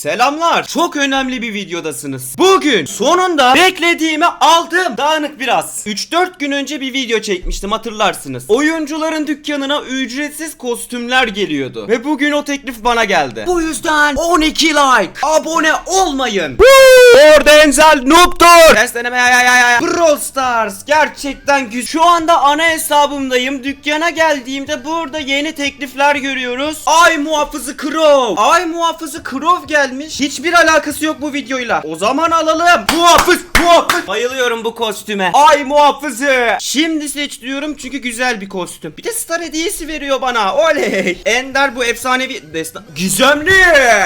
Selamlar. Çok önemli bir videodasınız. Bugün sonunda beklediğimi aldım. Dağınık biraz. 3-4 gün önce bir video çekmiştim hatırlarsınız. Oyuncuların dükkanına ücretsiz kostümler geliyordu. Ve bugün o teklif bana geldi. Bu yüzden 12 like. Abone olmayın. Orada Enzel Noob'dur. Sesleneme ya ya ya ya. Brawl Stars gerçekten güzel. Şu anda ana hesabımdayım. Dükkana geldiğimde burada yeni teklifler görüyoruz. Ay muhafızı Crow. Ay muhafızı Crow gelmiş. Hiçbir alakası yok bu videoyla. O zaman alalım. Muhafız muhafız. Bayılıyorum bu kostüme. Ay muhafızı. Şimdi seç diyorum çünkü güzel bir kostüm. Bir de star hediyesi veriyor bana. Oley. Ender bu efsanevi destan. Gizemli.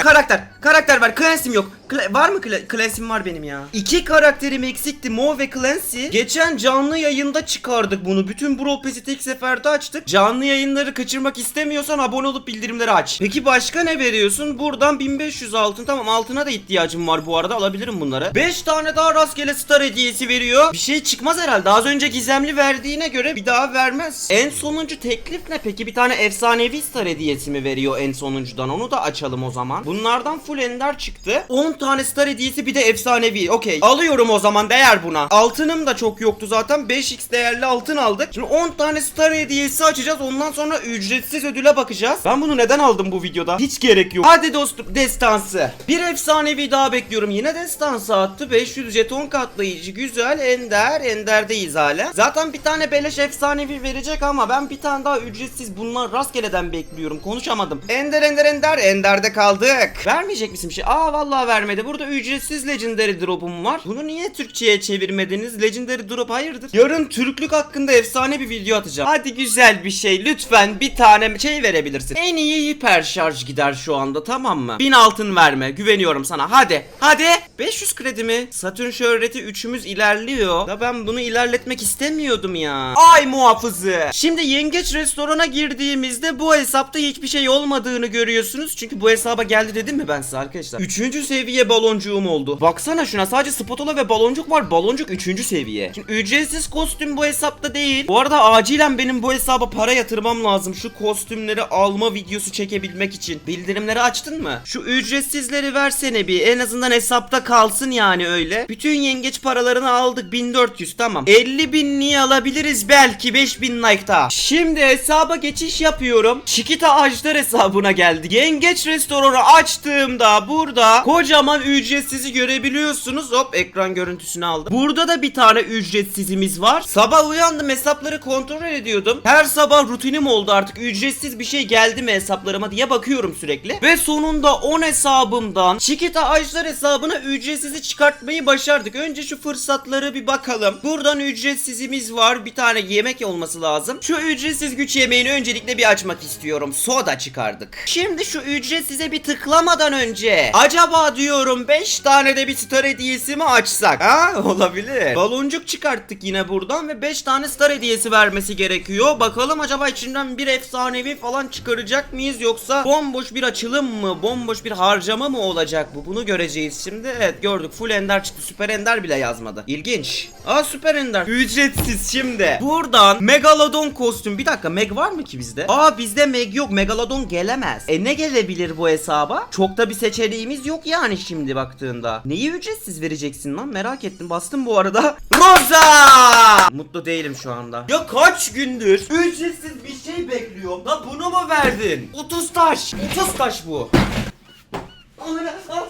Karakter. Karakter var. Clancy'm yok. Kla- var mı Cla- Clancy'm var benim ya. İki karakterim eksikti. Mo ve Clancy. Geçen canlı yayında çıkardık bunu. Bütün Brawl Pass'i tek seferde açtık. Canlı yayınları kaçırmak istemiyorsan abone olup bildirimleri aç. Peki başka ne veriyorsun? Buradan 1500 altın. Tamam altına da ihtiyacım var bu arada. Alabilirim bunları. 5 tane daha rastgele star hediyesi veriyor. Bir şey çıkmaz herhalde. Az önce gizemli verdiğine göre bir daha vermez. En sonuncu teklif ne peki? Bir tane efsanevi star hediyesi mi veriyor en sonuncudan? Onu da açalım o zaman. Bunlardan full ender çıktı. 10 tane star hediyesi bir de efsanevi. Okey. Alıyorum o zaman değer buna. Altınım da çok yoktu zaten. 5x değerli altın aldık. Şimdi 10 tane star hediyesi açacağız. Ondan sonra ücretsiz ödüle bakacağız. Ben bunu neden aldım bu videoda? Hiç gerek yok. Hadi dostum destansı. Bir efsanevi daha bekliyorum. Yine destansı attı. 500 jeton katlayıcı. Güzel. Ender. Ender'deyiz hala. Zaten bir tane beleş efsanevi verecek ama ben bir tane daha ücretsiz bunlar rastgeleden bekliyorum. Konuşamadım. Ender Ender Ender. Ender'de kaldık. Vermeyecek misin bir şey? Aa vallahi vermedi. Burada ücretsiz Legendary drop'um var. Bunu niye Türkçe'ye çevirmediniz? Legendary drop hayırdır? Yarın Türklük hakkında efsane bir video atacağım. Hadi güzel bir şey. Lütfen bir tane şey verebilirsin. En iyi hiper şarj gider şu anda tamam mı? 1000 altın verme. Güveniyorum sana. Hadi. Hadi. 500 kredi mi? Satürn şöhreti üçümüz ilerliyor. Da ben bunu ilerletmek istemiyordum ya. Ay muhafızı. Şimdi yengeç restorana girdiğimizde bu hesapta hiçbir şey olmadığını görüyorsunuz. Çünkü bu hesaba geldi dedim mi ben size arkadaşlar? Üçüncü seviye baloncuğum oldu. Baksana şuna sadece spatula ve baloncuk var. Baloncuk üçüncü seviye. Şimdi ücretsiz kostüm bu hesapta değil. Bu arada acilen benim bu hesaba para yatırmam lazım. Şu kostümleri alma videosu çekebilmek için. Bildirimleri açtın mı? Şu ücretsizleri versene bir. En azından hesapta kalsın yani öyle. Bütün yengeç paralarını aldık. 1400 tamam. 50 binliği alabiliriz belki 5000 like daha. Şimdi hesaba geçiş yapıyorum. Çikita Ajdar hesabına geldi. Yengeç restoranı açtığımda burada kocaman ücretsizi görebiliyorsunuz. Hop ekran görüntüsünü aldım. Burada da bir tane ücretsizimiz var. Sabah uyandım hesapları kontrol ediyordum. Her sabah rutinim oldu artık. Ücretsiz bir şey geldi mi hesaplarıma diye bakıyorum sürekli. Ve sonunda 10 hesabımdan Çikita Ajdar hesabına ücretsizi çıkartmayı başardık. Önce şu fırsatları bir bakalım. Buradan ücretsizimiz var. Bir tane yemek olması lazım. Şu ücretsiz güç yemeğini öncelikle bir açmak istiyorum. Soda çıkardık. Şimdi şu ücretsize bir tıklamadan önce acaba diyorum 5 tane de bir star hediyesi mi açsak? Ha olabilir. Baloncuk çıkarttık yine buradan ve 5 tane star hediyesi vermesi gerekiyor. Bakalım acaba içinden bir efsanevi falan çıkaracak mıyız yoksa bomboş bir açılım mı? Bomboş bir harcama mı olacak bu? Bunu göreceğiz şimdi. Evet gördük. Full ender çıktı. Süper ender bile yazmadı. İlginç. Aa süper ender. Ücretsiz şimdi. Buradan Megalodon kostüm. Bir dakika Meg var mı ki bizde? Aa bizde Meg yok. Megalodon gelemez. E ne gelebilir bu hesaba? Çok da bir seçeneğimiz yok yani şimdi baktığında. Neyi ücretsiz vereceksin lan? Merak ettim. Bastım bu arada. Rosa! Mutlu değilim şu anda. Ya kaç gündür ücretsiz bir şey bekliyorum. La bunu mu verdin? 30 taş. 30 taş bu.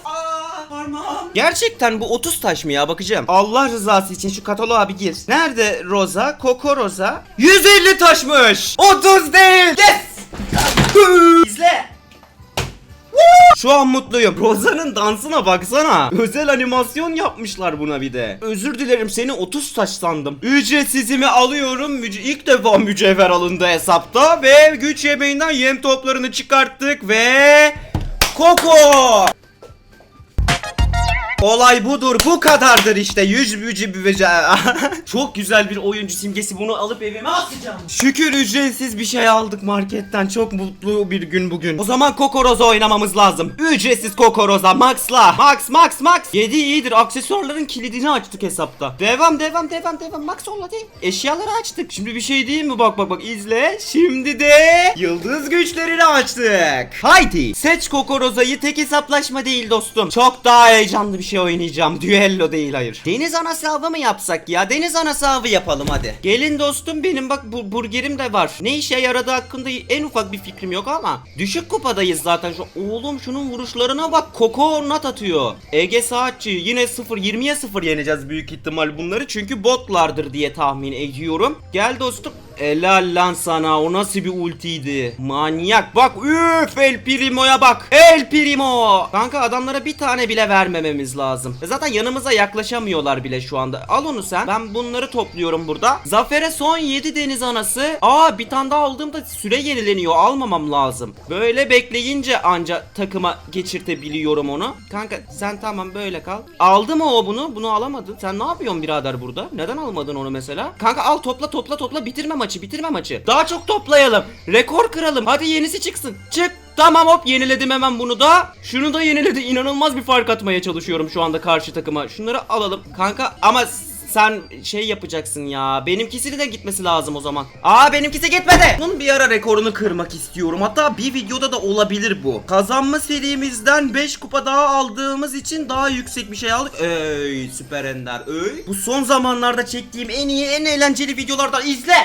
Aa, parmağım. Gerçekten bu 30 taş mı ya bakacağım. Allah rızası için şu kataloğa bir gir. Nerede Rosa? Koko Rosa. 150 taşmış. 30 değil. Yes. İzle. Şu an mutluyum. Roza'nın dansına baksana. Özel animasyon yapmışlar buna bir de. Özür dilerim seni 30 taş sandım. Ücretsizimi alıyorum. Müce ilk defa mücevher alındı hesapta. Ve güç yemeğinden yem toplarını çıkarttık ve... Koko! Olay budur. Bu kadardır işte. Yüz bücü bücü. Çok güzel bir oyuncu simgesi. Bunu alıp evime asacağım. Şükür ücretsiz bir şey aldık marketten. Çok mutlu bir gün bugün. O zaman Kokoroza oynamamız lazım. Ücretsiz Kokoroza. Max'la. Max Max Max. 7 iyidir. Aksesuarların kilidini açtık hesapta. Devam devam devam devam. Max değil. Eşyaları açtık. Şimdi bir şey diyeyim mi? Bak bak bak izle. Şimdi de yıldız güçlerini açtık. Haydi. Seç Kokoroza'yı tek hesaplaşma değil dostum. Çok daha heyecanlı bir şey oynayacağım. Düello değil hayır. Deniz anası avı mı yapsak ya? Deniz anası avı yapalım hadi. Gelin dostum benim bak bu burgerim de var. Ne işe yaradığı hakkında en ufak bir fikrim yok ama. Düşük kupadayız zaten şu. Oğlum şunun vuruşlarına bak. Koko nat atıyor. Ege Saatçi yine 0 20'ye 0 yeneceğiz büyük ihtimal bunları. Çünkü botlardır diye tahmin ediyorum. Gel dostum. Helal lan sana o nasıl bir ultiydi? Manyak bak üf El Primo'ya bak El Primo! Kanka adamlara bir tane bile vermememiz lazım. E Zaten yanımıza yaklaşamıyorlar bile şu anda. Al onu sen ben bunları topluyorum burada. Zafer'e son 7 deniz anası. Aa bir tane daha aldığımda süre yenileniyor almamam lazım. Böyle bekleyince anca takıma geçirtebiliyorum onu. Kanka sen tamam böyle kal. Aldı mı o bunu? Bunu alamadı. Sen ne yapıyorsun birader burada? Neden almadın onu mesela? Kanka al topla topla topla bitirme maçı bitirme maçı Daha çok toplayalım rekor kıralım hadi yenisi çıksın çık Tamam hop yeniledim hemen bunu da. Şunu da yeniledi. İnanılmaz bir fark atmaya çalışıyorum şu anda karşı takıma. Şunları alalım. Kanka ama sen şey yapacaksın ya. Benimkisini de gitmesi lazım o zaman. Aa benimkisi gitmedi. Bunun bir ara rekorunu kırmak istiyorum. Hatta bir videoda da olabilir bu. Kazanma serimizden 5 kupa daha aldığımız için daha yüksek bir şey aldık. Ey süper ender. Ey. Bu son zamanlarda çektiğim en iyi en eğlenceli videolardan izle.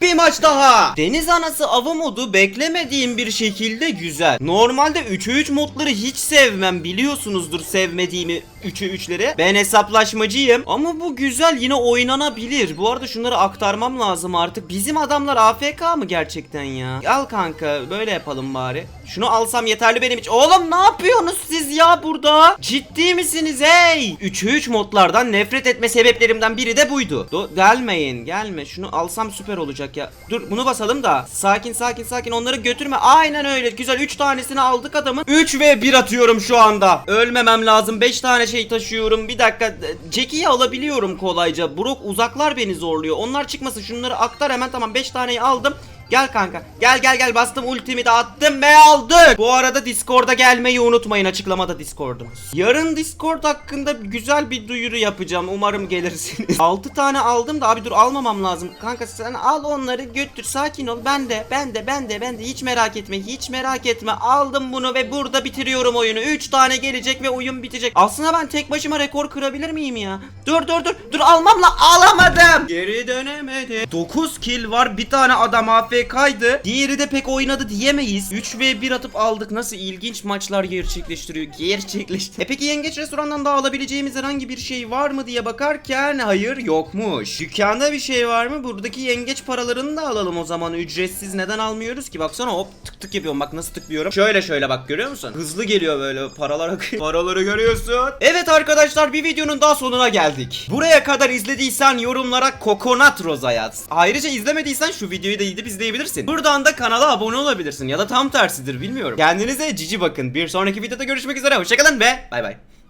Bir maç daha. Deniz anası avı modu beklemediğim bir şekilde güzel. Normalde 3'e 3 modları hiç sevmem biliyorsunuzdur sevmediğimi 3'e 3'leri. Ben hesaplaşmacıyım ama bu güzel yine oynanabilir. Bu arada şunları aktarmam lazım artık. Bizim adamlar AFK mı gerçekten ya? Al kanka böyle yapalım bari. Şunu alsam yeterli benim için. Oğlum ne yapıyorsunuz siz ya burada? Ciddi misiniz hey? 3'e 3 modlardan nefret etme sebeplerimden biri de buydu. Do- gelmeyin gelme. Şunu alsam süper olacak ya. Dur bunu basalım da. Sakin sakin sakin onları götürme. Aynen öyle. Güzel 3 tanesini aldık adamın. 3 ve 1 atıyorum şu anda. Ölmemem lazım. 5 tane şey taşıyorum. Bir dakika. Jackie'yi alabiliyorum kolayca. Brock uzaklar beni zorluyor. Onlar çıkmasın. Şunları aktar hemen tamam 5 taneyi aldım. Gel kanka. Gel gel gel bastım ultimi de attım ve aldık. Bu arada Discord'a gelmeyi unutmayın açıklamada Discord'umuz. Yarın Discord hakkında güzel bir duyuru yapacağım. Umarım gelirsiniz. 6 tane aldım da abi dur almamam lazım. Kanka sen al onları götür sakin ol. Ben de ben de ben de ben de hiç merak etme hiç merak etme. Aldım bunu ve burada bitiriyorum oyunu. 3 tane gelecek ve oyun bitecek. Aslında ben tek başıma rekor kırabilir miyim ya? Dur dur dur. Dur almam la alamadım. Geri dönemedim. 9 kill var. Bir tane adam AFK'ydı. Diğeri de pek oynadı diyemeyiz. 3 ve 1 atıp aldık. Nasıl ilginç maçlar gerçekleştiriyor. Gerçekleşti. E peki yengeç restorandan daha alabileceğimiz herhangi bir şey var mı diye bakarken hayır yokmuş. Dükkanda bir şey var mı? Buradaki yengeç paralarını da alalım o zaman. Ücretsiz neden almıyoruz ki? Baksana hop tık tık yapıyorum. Bak nasıl tıklıyorum. Şöyle şöyle bak görüyor musun? Hızlı geliyor böyle paralar akıyor. Paraları görüyorsun. Evet arkadaşlar bir videonun daha sonuna geldik. Buraya kadar izlediysen yorumlara Coconut Rosa yaz. Ayrıca izlemediysen şu videoyu da gidip izleyebilirsin. Buradan da kanala abone olabilirsin ya da tam tersidir bilmiyorum. Kendinize cici bakın. Bir sonraki videoda görüşmek üzere. Hoşçakalın ve bay bay.